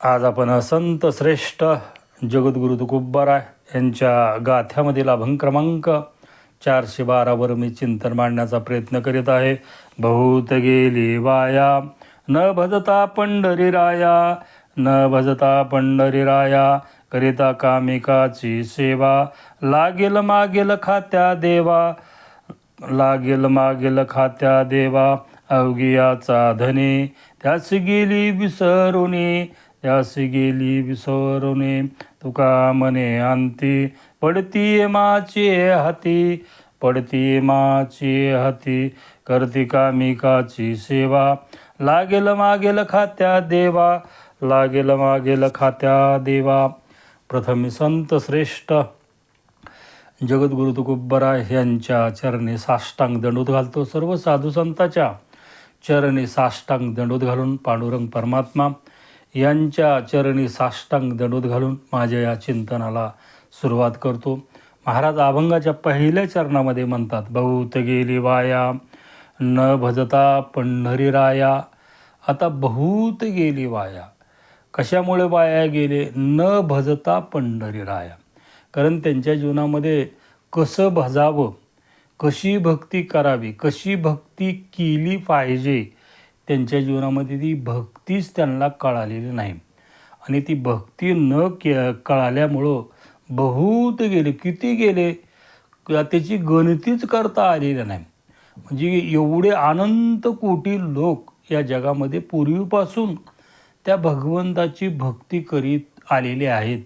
आज आपण संत श्रेष्ठ जगद्गुरु तुकोबाराय यांच्या गाथ्यामधील अभंग क्रमांक चारशे बारावर मी चिंतन मांडण्याचा प्रयत्न करीत आहे. बहुत गेली वाया न भजता पंढरी राया न भजता पंढरी राया करिता कामिकाची सेवा लागेल मागेल खात्या देवा लागेल मागेल खात्या देवा अवगियाचा धने त्यास गेली विसरुने यासी गेली विसरुने तुका मने अंती पडती माची हाती पडती माची हाती करती कामिकाची सेवा? लागेल मागेल खात्या देवा लागेल मागेल खात्या देवा. प्रथम संत श्रेष्ठ जगद्गुरु तुकोबराय यांच्या चरणी साष्टांग दंडोत घालतो. सर्व साधू संताच्या चरणी साष्टांग दंडोत घालून पांडुरंग परमात्मा यांच्या चरणी साष्टांग दंडोत घालून माझ्या या चिंतनाला सुरुवात करतो. महाराज अभंगाच्या पहिल्या चरणामध्ये म्हणतात बहुत गेली वाया न भजता पंढरी राया. आता बहुत गेली वाया. कशामुळे वाया गेले? न भजता पंढरी राया. कारण त्यांच्या जीवनामध्ये कसं भजावं कशी भक्ती करावी कशी भक्ती केली पाहिजे त्यांच्या जीवनामध्ये ती भक्तीच त्यांना कळालेली नाही. आणि ती भक्ती न के कळाल्यामुळं बहुत गेले किती गेले त्याची गणतीच करता आलेली नाही. म्हणजे एवढे अनंत कोटी लोक या जगामध्ये पूर्वीपासून त्या भगवंताची भक्ती करीत आलेले आहेत.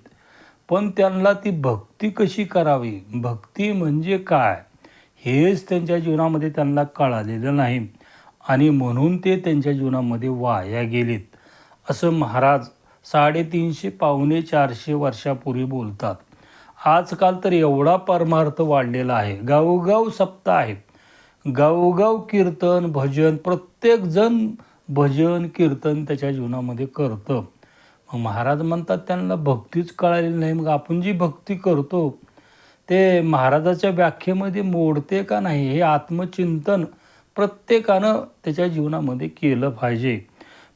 पण त्यांना ती भक्ती कशी करावी? भक्ती म्हणजे काय? हेच त्यांच्या जीवनामध्ये त्यांना कळालेलं नाही. आणि म्हणून ते त्यांच्या जीवनामध्ये वाया गेलेत असं महाराज साडेतीनशे पावणे चारशे वर्षापूर्वी बोलतात. आजकाल तर एवढा परमार्थ वाढलेला आहे. गावोगाव सप्ताह आहे गावोगाव कीर्तन भजन प्रत्येकजण भजन कीर्तन त्याच्या जीवनामध्ये करतं. मग महाराज म्हणतात त्यांना भक्तीच कळालेली नाही. मग आपण जी भक्ती करतो ते महाराजाच्या व्याख्येमध्ये मोडते का नाही? हे आत्मचिंतन प्रत्येकानं त्याच्या जीवनामध्ये केलं पाहिजे.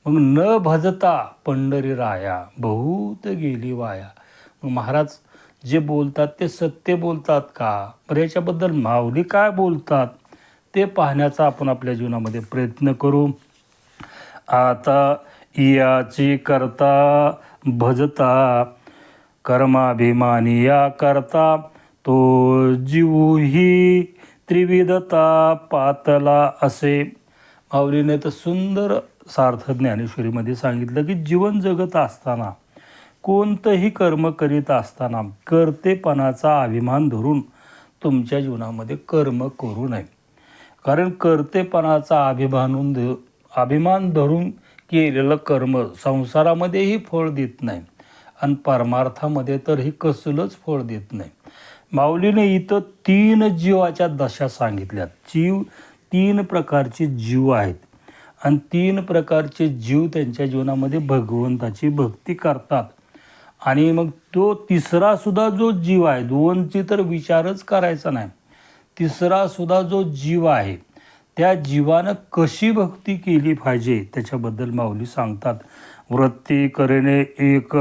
मग न भजता पंढरी राया बहुत गेली वाया. मग महाराज जे बोलतात ते सत्य बोलतात का? बरं याच्याबद्दल माऊली काय बोलतात? ते पाहण्याचा आपण आपल्या जीवनामध्ये प्रयत्न करू. आता याची करता भजता कर्माभिमानी या करता तो जीवही त्रिविधता पातला असे. माऊलीने तर सुंदर सार्थ ज्ञानेश्वरीमध्ये सांगितलं की जीवन जगत असताना कोणतंही कर्म करीत असताना कर्तेपणाचा अभिमान धरून तुमच्या जीवनामध्ये कर्म करू नये. कारण कर्तेपणाचा अभिमानून ध अभिमान धरून केलेलं कर्म संसारामध्येही फळ देत नाही. आणि परमार्थामध्ये तर ही कसलंच फळ देत नाही. माऊलीने इथं तीन जीवाच्या दशा सांगितल्यात. जीव तीन प्रकारचे जीव आहेत. आणि तीन प्रकारचे जीव त्यांच्या जीवनामध्ये भगवंताची भक्ती करतात. आणि मग तो तिसरासुद्धा जो जीव आहे दोनची तर विचारच करायचा नाही. तिसरासुद्धा जो जीव आहे त्या जीवानं कशी भक्ती केली पाहिजे त्याच्याबद्दल माऊली सांगतात. वृत्ती करणे एक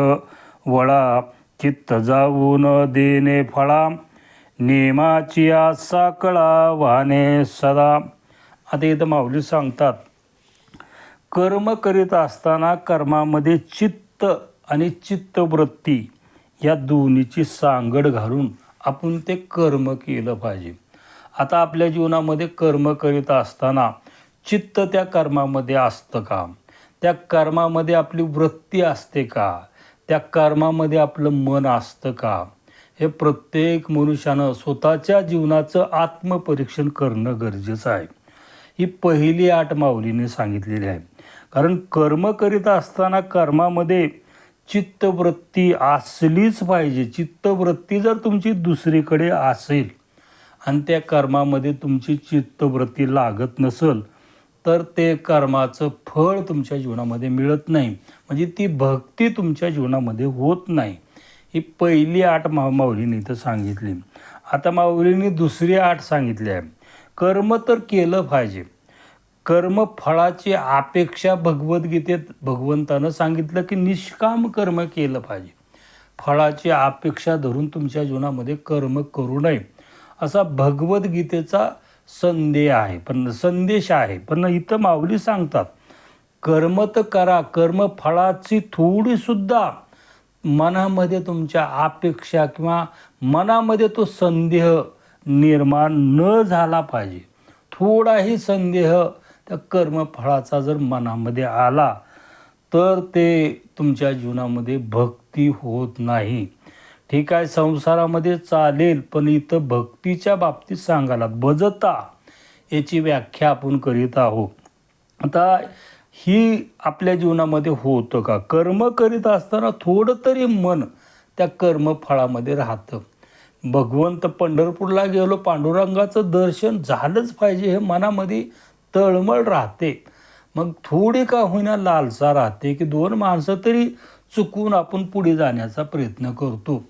वळा चित्त जाऊन देणे फळा. नेमाची आसा कळा वाहने सदा. आता इथं माऊली सांगतात कर्म करीत असताना कर्मामध्ये चित्त आणि चित्तवृत्ती या दोन्हीची सांगड घालून आपण ते कर्म केलं पाहिजे. आता आपल्या जीवनामध्ये कर्म करीत असताना चित्त त्या कर्मामध्ये असतं का? त्या कर्मामध्ये आपली वृत्ती असते का? त्या कर्मामध्ये आपलं मन असतं का? हे प्रत्येक मनुष्यानं स्वतःच्या जीवनाचं आत्मपरीक्षण करणं गरजेचं आहे. ही पहिली आठ माऊलीने सांगितलेली आहे. कारण कर्म करीत असताना कर्मामध्ये चित्तवृत्ती असलीच पाहिजे. चित्तवृत्ती जर तुमची दुसरीकडे असेल आणि त्या कर्मामध्ये तुमची चित्तवृत्ती लागत नसेल तर ते कर्माचं फळ तुमच्या जीवनामध्ये मिळत नाही. म्हणजे ती भक्ती तुमच्या जीवनामध्ये होत नाही. ही पहिली आठ मा माऊलीने इथं सांगितली. आता माऊलीने दुसरी आठ सांगितली आहे. कर्म तर केलं पाहिजे. कर्म फळाची अपेक्षा भगवद्गीतेत भगवंतानं सांगितलं की निष्काम कर्म केलं पाहिजे. फळाची अपेक्षा धरून तुमच्या जीवनामध्ये कर्म करू नये. असा भगवद्गीतेचा संदेह आहे पण संदेश आहे. पण इथं माऊली सांगतात कर्म तर करा कर्मफळाची थोडीसुद्धा मनामध्ये तुमच्या अपेक्षा किंवा मनामध्ये तो संदेह निर्माण न झाला पाहिजे. थोडाही संदेह त्या कर्मफळाचा जर मनामध्ये आला तर ते तुमच्या जीवनामध्ये भक्ती होत नाही. ठीक आहे संसारामध्ये चालेल पण इथं भक्तीच्या बाबतीत सांगायला बजता याची व्याख्या आपण करीत आहोत. आता ही आपल्या जीवनामध्ये होतं का? कर्म करीत असताना थोडं तरी मन त्या कर्मफळामध्ये राहतं. भगवंत पंढरपूरला गेलो पांडुरंगाचं दर्शन झालंच पाहिजे हे मनामध्ये तळमळ राहते. मग थोडी का होईना लालसा राहते की दोन माणसं तरी चुकून आपण पुढे जाण्याचा प्रयत्न करतो.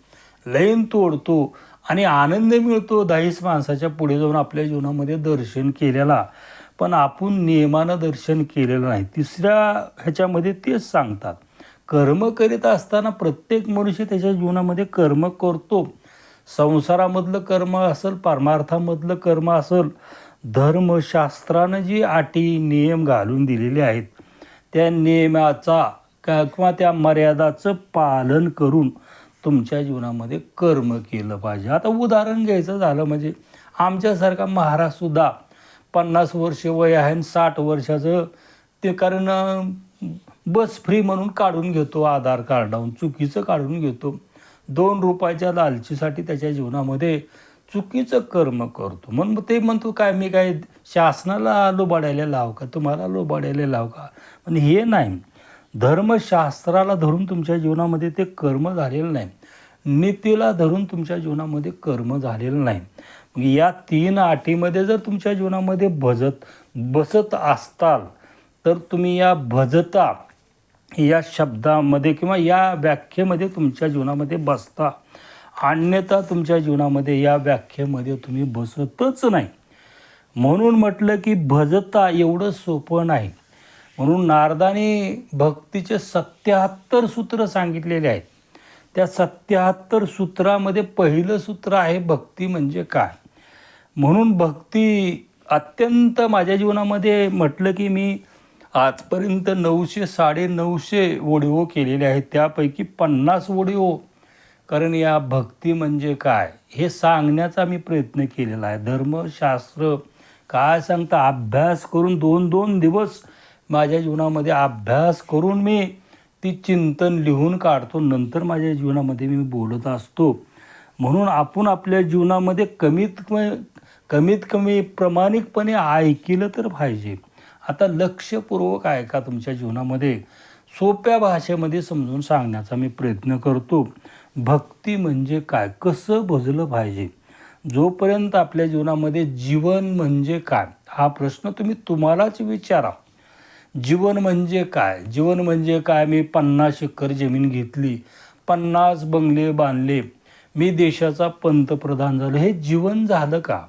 लयन तोडतो आणि आनंद मिळतो दहावीस माणसाच्या पुढे जाऊन आपल्या जीवनामध्ये दर्शन केलेला. पण आपण नियमानं दर्शन केलेलं नाही. तिसऱ्या ह्याच्यामध्ये तेच सांगतात. कर्म करीत असताना प्रत्येक मनुष्य त्याच्या जीवनामध्ये कर्म करतो. संसारामधलं कर्म असेल परमार्थामधलं कर्म असेल धर्मशास्त्रानं जी अटी नियम घालून दिलेले आहेत त्या नियमाचा का किंवा त्या मर्यादाचं पालन करून तुमच्या जीवनामध्ये कर्म केलं पाहिजे. आता उदाहरण घ्यायचं झालं म्हणजे आमच्यासारखा महाराजसुद्धा पन्नास वर्ष वय आहे आणि साठ वर्षाचं ते कारण बस फ्री म्हणून काढून घेतो आधार कार्डावरून चुकीचं काढून घेतो. दोन रुपयाच्या लालचीसाठी त्याच्या जीवनामध्ये चुकीचं कर्म करतो. म्हणून ते म्हणतो काय मी काय शासनाला लोबाडायला लाव का? तुम्हाला लोबाडायला लाव का? पण हे नाही. धर्मशास्त्राला धरून तुमच्या जीवनामध्ये ते कर्म झालेलं नाही. नीतीला धरून तुमच्या जीवनामध्ये कर्म झालेलं नाही. मग या तीन अटीमध्ये जर तुमच्या जीवनामध्ये भजत बसत असताल तर तुम्ही या भजता या शब्दामध्ये किंवा या व्याख्येमध्ये तुमच्या जीवनामध्ये बसता. अन्यथा तुमच्या जीवनामध्ये या व्याख्येमध्ये तुम्ही बसतच नाही. म्हणून म्हटलं की भजता एवढं सोपं नाही. म्हणून नारदाने भक्तीचे सत्याहत्तर सूत्र सांगितलेले आहेत. त्या सत्याहत्तर सूत्रामध्ये पहिलं सूत्र आहे भक्ती म्हणजे काय? म्हणून भक्ती अत्यंत माझ्या जीवनामध्ये म्हटलं की मी आजपर्यंत नऊशे साडे नऊशे ओडिओ केलेले आहेत. त्यापैकी पन्नास ओडिओ कारण या भक्ती म्हणजे काय? हे सांगण्याचा मी प्रयत्न केलेला आहे. धर्मशास्त्र काय सांगता? अभ्यास करून दोन दोन दिवस माझ्या जीवनामध्ये अभ्यास करून मी ती चिंतन लिहून काढतो. नंतर माझ्या जीवनामध्ये मी बोलत असतो. म्हणून आपण आपल्या जीवनामध्ये कमीत कमीत कमी प्रामाणिकपणे ऐकलं तर पाहिजे. आता लक्षपूर्वक ऐका तुमच्या जीवनामध्ये. सोप्या भाषेमध्ये समजून सांगण्याचा मी प्रयत्न करतो. भक्ती म्हणजे काय? कसं भजलं पाहिजे? जोपर्यंत आपल्या जीवनामध्ये जीवन म्हणजे काय? हा प्रश्न तुम्ही तुम्हालाच विचारा. जीवन म्हणजे काय? जीवन म्हणजे काय? मी पन्नास एकर जमीन घेतली. पन्नास बंगले बांधले. मी देशाचा पंतप्रधान झालो. हे जीवन झालं का?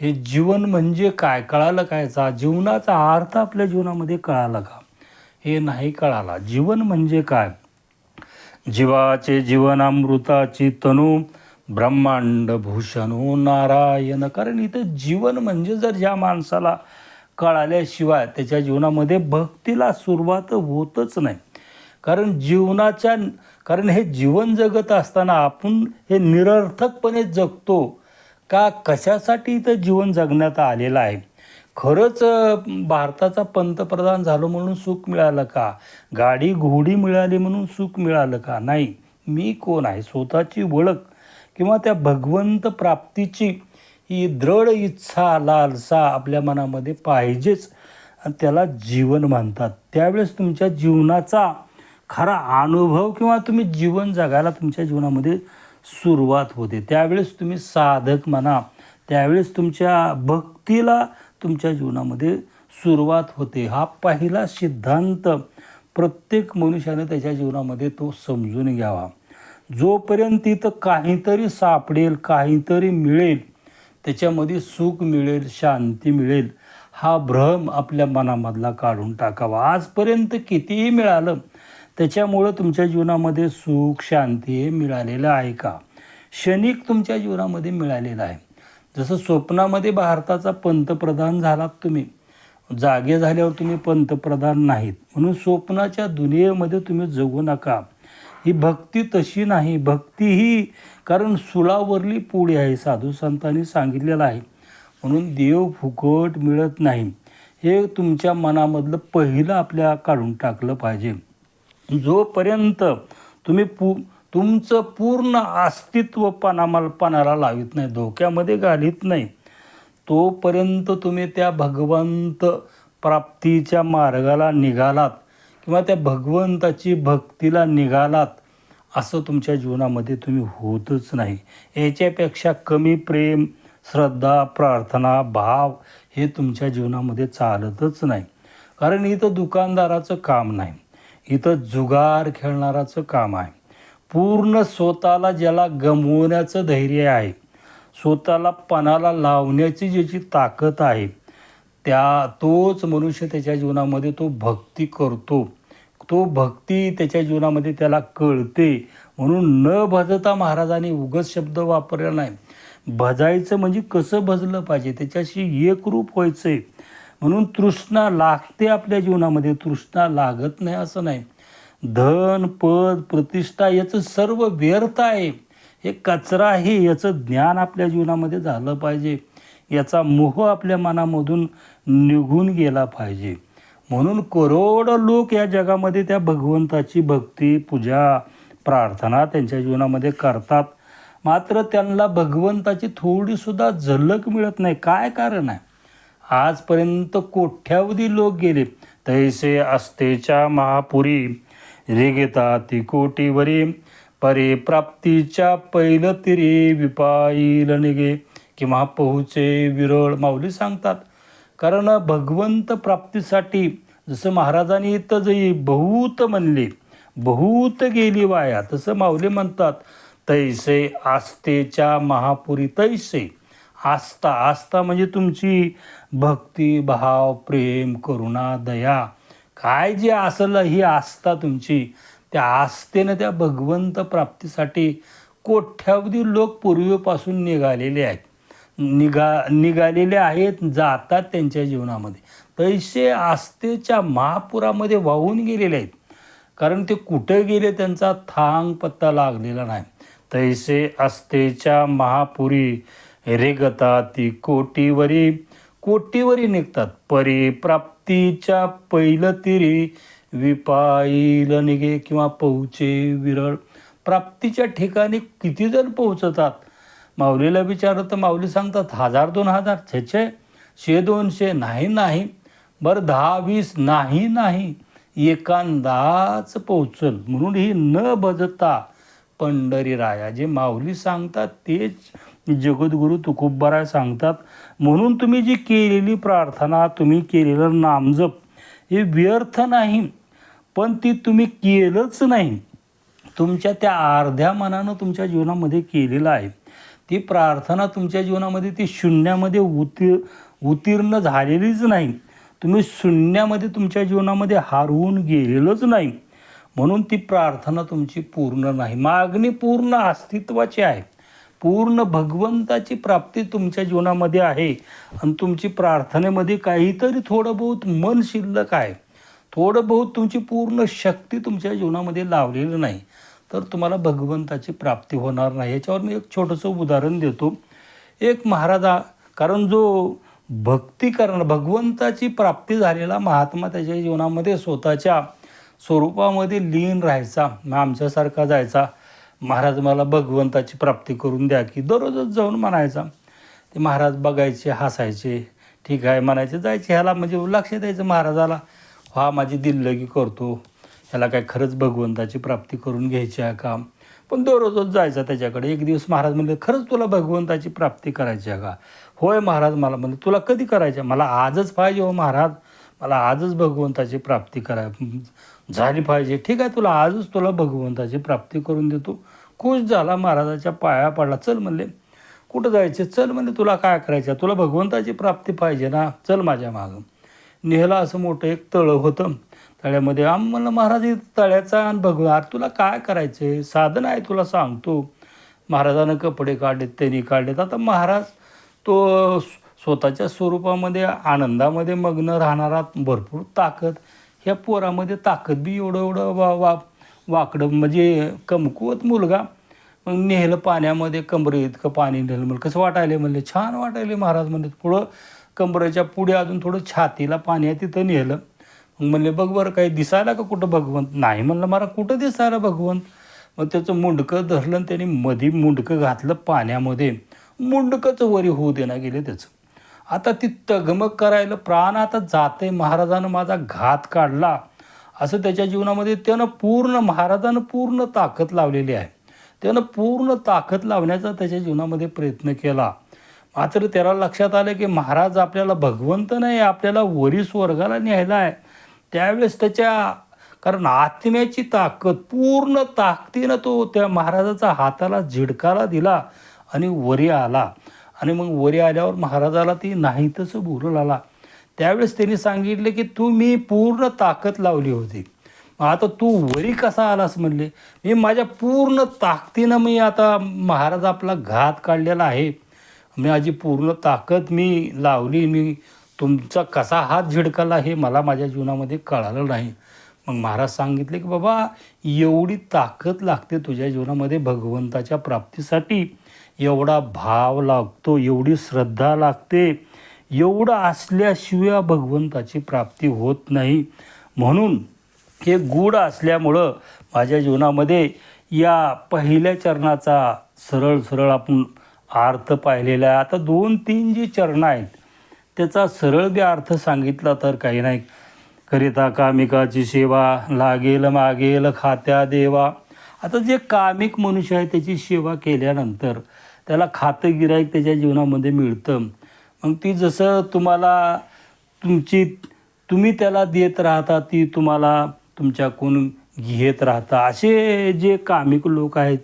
हे जीवन म्हणजे काय? कळालं कायचा जीवनाचा अर्थ आपल्या जीवनामध्ये कळाला का? हे नाही कळाला. जीवन म्हणजे काय? जीवाचे जीवनामृताची तनू ब्रह्मांड भूषण हो नारायण. कारण इथं जीवन म्हणजे जर ज्या माणसाला कळाल्याशिवाय त्याच्या जीवनामध्ये भक्तीला सुरुवात होतच नाही. कारण जीवनाच्या कारण हे जीवन जगत असताना आपण हे निरर्थकपणे जगतो का कशासाठी इथं जीवन जगण्यात आलेलं आहे? खरंच भारताचा पंतप्रधान झालो म्हणून सुख मिळालं का? गाडी घोडी मिळाली म्हणून सुख मिळालं का? नाही. मी कोण आहे? स्वतःची ओळख किंवा त्या भगवंत प्राप्तीची ही दृढ इच्छा लालसा आपल्या मनामध्ये पाहिजेच. आणि त्याला जीवन मानतात त्यावेळेस तुमच्या जीवनाचा खरा अनुभव किंवा तुम्ही जीवन जगायला तुमच्या जीवनामध्ये सुरुवात होते. त्यावेळेस तुम्ही साधक म्हणा. त्यावेळेस तुमच्या भक्तीला तुमच्या जीवनामध्ये सुरुवात होते. हा पहिला सिद्धांत प्रत्येक मनुष्याने त्याच्या जीवनामध्ये तो समजून घ्यावा. जोपर्यंत तिथं काहीतरी सापडेल काहीतरी मिळेल त्याच्यामध्ये सुख मिळेल शांती मिळेल. हा भ्रम आपल्या मनामधला काढून टाकावा. आजपर्यंत कितीही मिळालं त्याच्यामुळं तुमच्या जीवनामध्ये सुख शांती हे मिळालेलं आहे का? क्षणिक तुमच्या जीवनामध्ये मिळालेलं आहे. जसं स्वप्नामध्ये भारताचा पंतप्रधान झालात तुम्ही जागे झाल्यावर तुम्ही पंतप्रधान नाहीत. म्हणून स्वप्नाच्या दुनियेमध्ये तुम्ही जगू नका. ही भक्ती तशी नाही. भक्ती ही कारण सुलावरली पोळी आहे साधू संतांनी सांगितलेलं आहे. म्हणून देव फुकट मिळत नाही. हे तुमच्या मनामधलं पहिलं आपल्या काढून टाकलं पाहिजे. जोपर्यंत तुम्ही पू तुमचं पूर्ण अस्तित्व पणामाल पणाला लावित नाही धोक्यामध्ये घालीत नाही तोपर्यंत तुम्ही त्या भगवंत प्राप्तीच्या मार्गाला निघालात. किंवा त्या भगवंताची भक्तीला निघालात असं तुमच्या जीवनामध्ये तुम्ही होतच नाही. याच्यापेक्षा कमी प्रेम श्रद्धा प्रार्थना भाव हे तुमच्या जीवनामध्ये चालतच नाही. कारण इथं दुकानदाराचं काम नाही. इथं जुगार खेळणाराचं काम आहे. पूर्ण स्वतःला ज्याला गमवण्याचं धैर्य आहे स्वतःला पणाला लावण्याची ज्याची ताकद आहे त्या तोच मनुष्य त्याच्या जीवनामध्ये तो भक्ती करतो. तो भक्ती त्याच्या जीवनामध्ये त्याला कळते. म्हणून न भजता महाराजांनी उगत शब्द वापरला नाही. भजायचं म्हणजे कसं भजलं पाहिजे? त्याच्याशी एकरूप व्हायचं आहे म्हणून तृष्णा लागते आपल्या जीवनामध्ये. तृष्णा लागत नाही असं नाही. धन पद प्रतिष्ठा याचं सर्व व्यर्थ आहे. हे कचरा आहे. याचं ज्ञान आपल्या जीवनामध्ये झालं पाहिजे. याचा मोह आपल्या मनामधून निघून गेला पाहिजे. म्हणून करोड लोक या जगामध्ये त्या भगवंताची भक्ती पूजा प्रार्थना त्यांच्या जीवनामध्ये करतात. मात्र त्यांना भगवंताची थोडीसुद्धा झलक मिळत नाही. काय कारण आहे? आजपर्यंत कोठ्यावधी लोक गेले. तैसे अस्तेच्या महापुरी. रेगेता ती कोटीवरी. परे प्राप्तीच्या पैल तिरे विपाईल निगे किंवा पोहचे विरळ माऊली सांगतात. कारण भगवंत प्राप्तीसाठी जसं महाराजांनी इथं जे बहुत म्हणले बहुत गेली वाया तसं माऊली म्हणतात तैसे आस्थेच्या महापुरी तैसे. आस्था आस्था म्हणजे तुमची भक्ती भाव प्रेम करुणा दया. काय जे असलं ही आस्था तुमची त्या आस्थेनं त्या भगवंत प्राप्तीसाठी कोट्यावधी लोक पूर्वीपासून निघालेले आहेत. निघा निघालेले आहेत जातात त्यांच्या जीवनामध्ये. तैसे आस्थेच्या महापुरामध्ये वाहून गेलेले आहेत. कारण ते कुठे गेले त्यांचा थांग पत्ता लागलेला नाही. तैसे आस्थेच्या महापुरी रेगता ती कोटीवरी कोटीवरी निघतात. परी प्राप्तीच्या पहिलं तिरी विपाईल निघे किंवा पोहचे विरळ. प्राप्तीच्या ठिकाणी किती जण पोहोचतात? माऊलीला विचारलं तर माऊली सांगतात हजार दोन हजार छे छे शे दोनशे नाही नाही बरं दहा वीस नाही नाही एकांदाच पोचल म्हणून ही न बजता पंढरी राया जे माऊली सांगतात तेच जगद्गुरू तुकोबाराय सांगतात. म्हणून तुम्ही जी केलेली प्रार्थना तुम्ही केलेलं नामजप हे व्यर्थ नाही पण ती तुम्ही केलंच नाही. तुमच्या त्या अर्ध्या मनानं तुमच्या जीवनामध्ये केलेलं आहे. ती प्रार्थना तुमच्या जीवनामध्ये ती शून्यामध्ये उती उत्तीर्ण झालेलीच नाही. तुम्ही शून्यामध्ये तुमच्या जीवनामध्ये हारवून गेलेलंच नाही. म्हणून ती प्रार्थना तुमची पूर्ण नाही. मागणी पूर्ण अस्तित्वाची आहे. पूर्ण भगवंताची प्राप्ती तुमच्या जीवनामध्ये आहे. आणि तुमची प्रार्थनेमध्ये काहीतरी थोडं बहुत मन शिल्लक आहे. थोडं बहुत तुमची पूर्ण शक्ती तुमच्या जीवनामध्ये लावलेलं नाही. तर तुम्हाला भगवंताची प्राप्ती होणार नाही. याच्यावर मी एक छोटंसं उदाहरण देतो. एक महाराजा कारण जो भक्ती करणं भगवंताची प्राप्ती झालेला महात्मा त्याच्या जीवनामध्ये स्वतःच्या स्वरूपामध्ये लीन राहायचा मग आमच्यासारखा जायचा. महाराज मला भगवंताची प्राप्ती करून द्या की दररोजच जाऊन म्हणायचा. ते महाराज बघायचे हसायचे ठीक आहे म्हणायचे जायचे ह्याला म्हणजे लक्ष द्यायचं महाराजाला. हा माझी दिल्लगी करतो. ह्याला काय खरंच भगवंताची प्राप्ती करून घ्यायची आहे का? पण दररोजच जायचा त्याच्याकडे. एक दिवस महाराज म्हणले खरंच तुला भगवंताची प्राप्ती करायची आहे का? होय महाराज मला म्हणले तुला कधी करायचं आहे? मला आजच पाहिजे हो महाराज. मला आजच भगवंताची प्राप्ती कराय झाली पाहिजे. ठीक आहे तुला आजच तुला भगवंताची प्राप्ती करून देतो. खुश झाला महाराजाच्या पाया पडला. चल म्हणले कुठं जायचं? चल म्हणले तुला काय करायचं तुला भगवंताची प्राप्ती पाहिजे ना. चल माझ्या मागं. नेहला असं मोठं एक तळं होतं. तळ्यामध्ये. आम्हाला महाराज तळ्याचा आणि भगवान अरे तुला काय करायचं आहे साधन आहे तुला सांगतो. महाराजानं कपडे काढलेत त्यांनी काढलेत. आता महाराज तो स्वतःच्या स्वरूपामध्ये आनंदामध्ये मग्न राहणारा भरपूर ताकद ह्या पोरामध्ये ताकद बी एवढं एवढं वा वा वाकडं म्हणजे कमकुवत मुलगा. मग नेहलं पाण्यामध्ये कमरे इतकं पाणी नेलं. म्हणलं कसं वाटायले म्हणले छान वाटायले महाराज म्हणले. पुढं कमरेच्या पुढे अजून थोडं छातीला पाणी आहे तिथं नेलं. मग म्हणले बघ बरं काही दिसायला का कुठं भगवंत? नाही म्हणलं मला कुठं दिसायला भगवंत? मग त्याचं मुंडकं धरलं आणि त्याने मधी मुंडकं घातलं पाण्यामध्ये. मुंडकंच वरी होऊ देना गेले त्याचं. आता ती तगमग करायला प्राण आता जाते महाराजानं माझा घात काढला. असं त्याच्या जीवनामध्ये त्यानं पूर्ण महाराजानं पूर्ण ताकद लावलेली आहे. त्यानं पूर्ण ताकद लावण्याचा त्याच्या जीवनामध्ये प्रयत्न केला. मात्र त्याला लक्षात आलं की महाराज आपल्याला भगवंत नाही आपल्याला वरी स्वर्गाला न्यायला आहे. त्यावेळेस त्याच्या कारण आत्म्याची ताकद पूर्ण ताकदीनं तो त्या महाराजाचा हाताला झिडकाला दिला आणि वरी आला. आणि मग वरी आल्यावर महाराजाला ती नाही तसं बोलून आला त्यावेळेस त्यांनी सांगितले की तू मी पूर्ण ताकद लावली होती. मग आता तू वरी कसा आलास म्हणले? मी माझ्या पूर्ण ताकदीनं मी आता महाराज आपला घात काढलेला आहे. माझी पूर्ण ताकद मी लावली मी तुमचा कसा हात झिडकला हे मला माझ्या जीवनामध्ये कळालं नाही. मग महाराज सांगितले की बाबा एवढी ताकद लागते तुझ्या जीवनामध्ये भगवंताच्या प्राप्तीसाठी. एवढा भाव लागतो एवढी श्रद्धा लागते. एवढं असल्याशिवाय भगवंताची प्राप्ती होत नाही. म्हणून हे गूढ असल्यामुळं माझ्या जीवनामध्ये या पहिल्या चरणाचा सरळ सरळ आपण अर्थ पाहिलेला आहे. आता दोन तीन जी चरणं आहेत त्याचा सरळ बी अर्थ सांगितला तर काही नाही. करिता कामिकाची सेवा लागेल मागेल खात्या देवा. आता जे कामिक मनुष्य आहे त्याची सेवा केल्यानंतर त्याला खातं गिराईक त्याच्या जीवनामध्ये मिळतं. मग ती जसं तुम्हाला तुमची तुम्ही त्याला देत राहता ती तुम्हाला तुमच्याकडून घेत राहता. असे जे कामिक लोक आहेत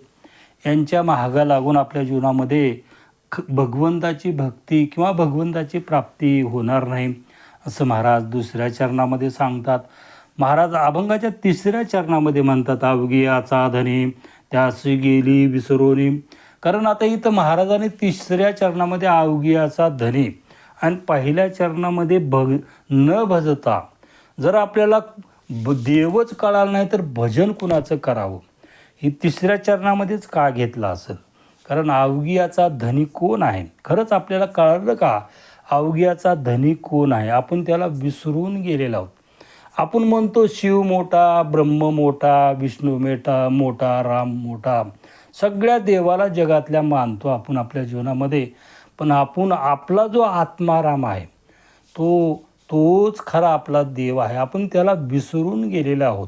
यांच्या महागा लागून आपल्या जीवनामध्ये ख भगवंताची भक्ती किंवा भगवंताची प्राप्ती होणार नाही असं महाराज दुसऱ्या चरणामध्ये सांगतात. महाराज अभंगाच्या तिसऱ्या चरणामध्ये म्हणतात अवघी आचा धनी त्यासी गेली विसरोनी. कारण आता इथं महाराजांनी तिसऱ्या चरणामध्ये अवघियाचा धनी आणि पहिल्या चरणामध्ये भग न भजता जर आपल्याला ब देवच कळाला नाही तर भजन कुणाचं करावं? ही तिसऱ्या चरणामध्येच का घेतलं असेल? कारण अवघियाचा धनी कोण आहे? खरंच आपल्याला कळलं का? अवघियाचा धनी कोण आहे? आपण त्याला विसरून गेलेलो आहोत. आपण म्हणतो शिव मोठा ब्रह्म मोठा विष्णू मेठा मोठा राम मोठा. सगळ्या देवाला जगातल्या मानतो आपण आपल्या जीवनामध्ये. पण आपण आपला जो आत्माराम आहे तो तोच खरा आपला देव आहे. आपण त्याला विसरून गेलेलो आहोत.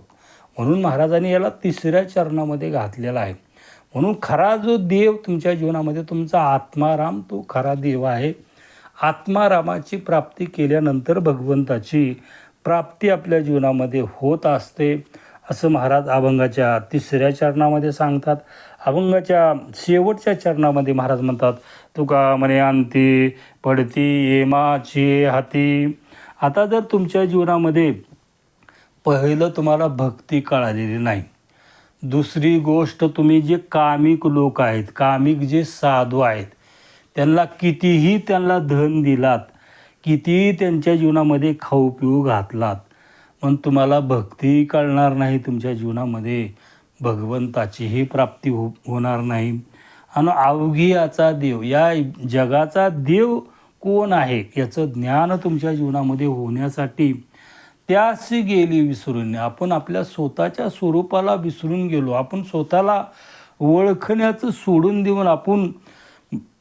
म्हणून महाराजांनी याला तिसऱ्या चरणामध्ये घातलेला आहे. म्हणून खरा जो देव तुमच्या जीवनामध्ये तुमचा आत्माराम तो खरा देव आहे. आत्मारामाची प्राप्ती केल्यानंतर भगवंताची प्राप्ती आपल्या जीवनामध्ये होत असते. असं महाराज अभंगाच्या तिसऱ्या चरणामध्ये सांगतात. अभंगाच्या शेवटच्या चरणामध्ये महाराज म्हणतात तुका म्हणे अंती पडती येमाची हाती. आता जर तुमच्या जीवनामध्ये पहिलं तुम्हाला भक्ती कळालेली नाही दुसरी गोष्ट तुम्ही जे कामिक लोक आहेत कामिक जे साधू आहेत त्यांना कितीही त्यांना धन दिलात कितीही त्यांच्या जीवनामध्ये खाऊ पिऊ घातलात पण तुम्हाला भक्ती कळणार नाही तुमच्या जीवनामध्ये. भगवंताचीही प्राप्ती हो होणार नाही. आणि अवघी याचा देव या जगाचा देव कोण आहे याचं ज्ञान तुमच्या जीवनामध्ये होण्यासाठी त्याशी गेली विसरून. आपण आपल्या स्वतःच्या स्वरूपाला विसरून गेलो. आपण स्वतःला ओळखण्याचं सोडून देऊन आपण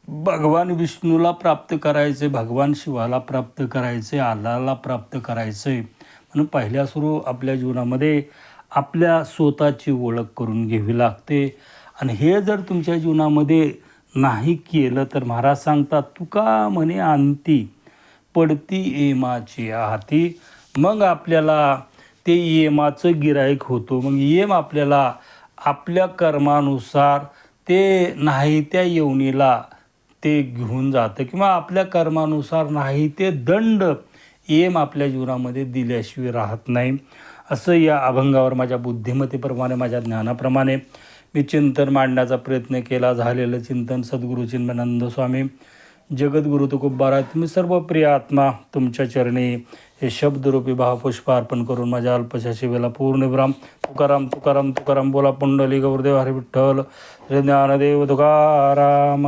भगवान विष्णूला प्राप्त करायचे भगवान शिवाला प्राप्त करायचे आल्लाला प्राप्त करायचे. म्हणून पहिल्या सुरू आपल्या जीवनामध्ये आपल्या स्वतःची ओळख करून घ्यावी लागते. आणि हे जर तुमच्या जीवनामध्ये नाही केलं तर महाराज सांगतात तुका म्हणे आणती पडती एमाची हाती मग आपल्याला ते येमाचं गिराईक होतो. मग येम आपल्याला आपल्या कर्मानुसार ते नाही त्या येवनीला ते घेऊन जातं किंवा आपल्या कर्मानुसार नाही ते दंड एम आपल्या जीवनामध्ये दिल्याशिवाय राहत नाही. असं या अभंगावर माझ्या बुद्धिमत्तेप्रमाणे माझ्या ज्ञानाप्रमाणे मी चिंतन मांडण्याचा प्रयत्न केला. झालेलं चिंतन सद्गुरू चिन्मयानंद स्वामी जगद्गुरु तुकोबारा तुम्ही सर्व प्रिय आत्मा तुमच्या चरणी हे शब्दरूपी भावपुष्प अर्पण करून माझ्या अल्पशा शिवेला पूर्णविराम तुकाराम तुकाराम तुकाराम बोला पुंडली गौरदेव हरी विठ्ठल श्री ज्ञानदेव तुकाराम.